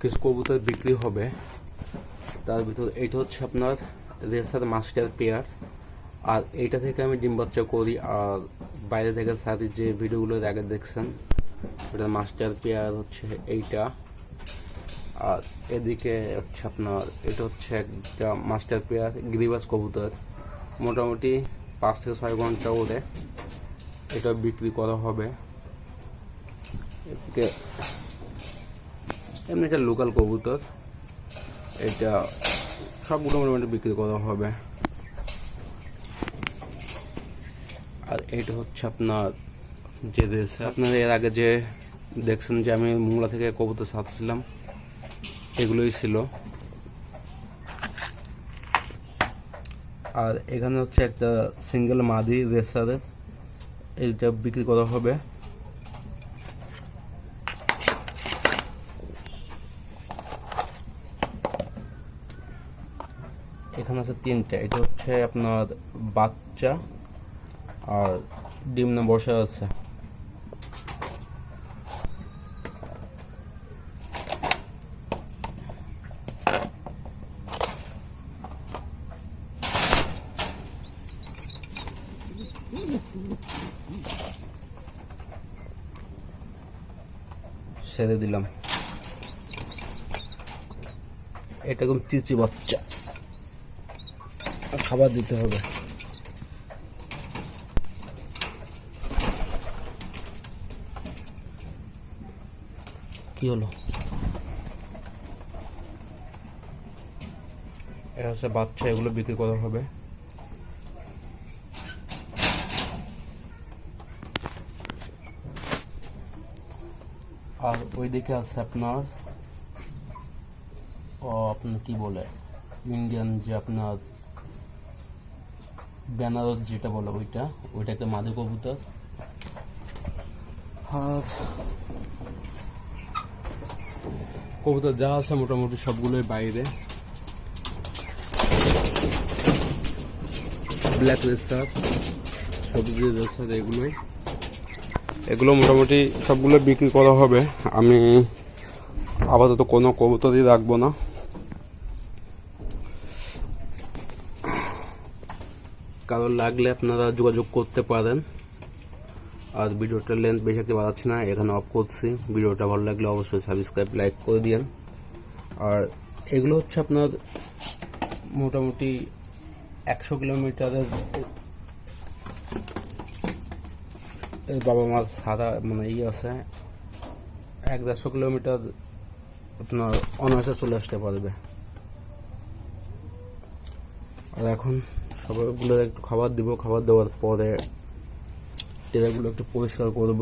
কিছু কবুতর বিক্রি হবে। তার ভিতর এইটা হচ্ছে আপনার রেসার মাস্টার পেয়ার। আর এইটা থেকে আমি ডিম বাচ্চা করি। আর বাইরে থেকে সাথে যে ভিডিওগুলো আগে দেখছেন ওটা মাস্টার পেয়ার হচ্ছে এইটা। আর এদিকে হচ্ছে আপনার, এটা হচ্ছে একটা মাস্টার পেয়ার গ্রিবাস কবুতর। মোটামুটি পাঁচ থেকে ছয় ঘণ্টা ওড়ে। এটা বিক্রি করা হবে। এদিকে এমনি একটা লোকাল কবুতর। এটা সবগুলো মোটামুটি বিক্রি করা হবে। আর এটা হচ্ছে আপনার যে দেশ, আপনার এর আগে যে দেখছেন যে আমি মোংলা থেকে কবুতর সাথছিলাম এগুলোই ছিল। আর এখানে হচ্ছে একটা সিঙ্গেল মাদি রেসারের এইটা বিক্রি করা হবে। এখানে আছে তিনটা। এটা হচ্ছে আপনার বাচ্চা আর ডিম না বসা আছে। ছেড়ে দিলাম। এটা কোন চিচি বাচ্চা। খাবার দিতে হবে। কি হলো? এটা হচ্ছে বাচ্চা, এগুলো বিক্রি করা হবে। আর ওইদিকে আছে আপনার, ও আপনার কি বলে? ইন্ডিয়ান যে আপনার বেনারস যেটা বলো ওইটা ওইটাকে মাদে কবুতর। আর কবুতর যা আছে মোটামুটি সবগুলোই বাইরে। ব্ল্যাক রেসার সবজি রেসার এগুলোই। এগুলো মোটামুটি সবগুলো বিক্রি করা হবে। আমি আপাতত কোনো কবুতরই রাখব না। কারও লাগলে আপনারা যোগাযোগ করতে পারেন। আর ভিডিওটার লেন্থ বেশি একটা বাড়াচ্ছি না, এখানে অফ করছি। ভিডিওটা ভালো লাগলে অবশ্যই সাবস্ক্রাইব লাইক করে দিন আর এগুলো হচ্ছে আপনার মোটামুটি একশো কিলোমিটারের বাবা মার সাদা মানে ই আছে। এক দেড়শো কিলোমিটার আপনার অনায়াসে চলে আসতে পারবে। আর এখন সবাইগুলো একটু খাবার দিব খাবার দেওয়ার পরে টেরাগুলো একটু পরিষ্কার করব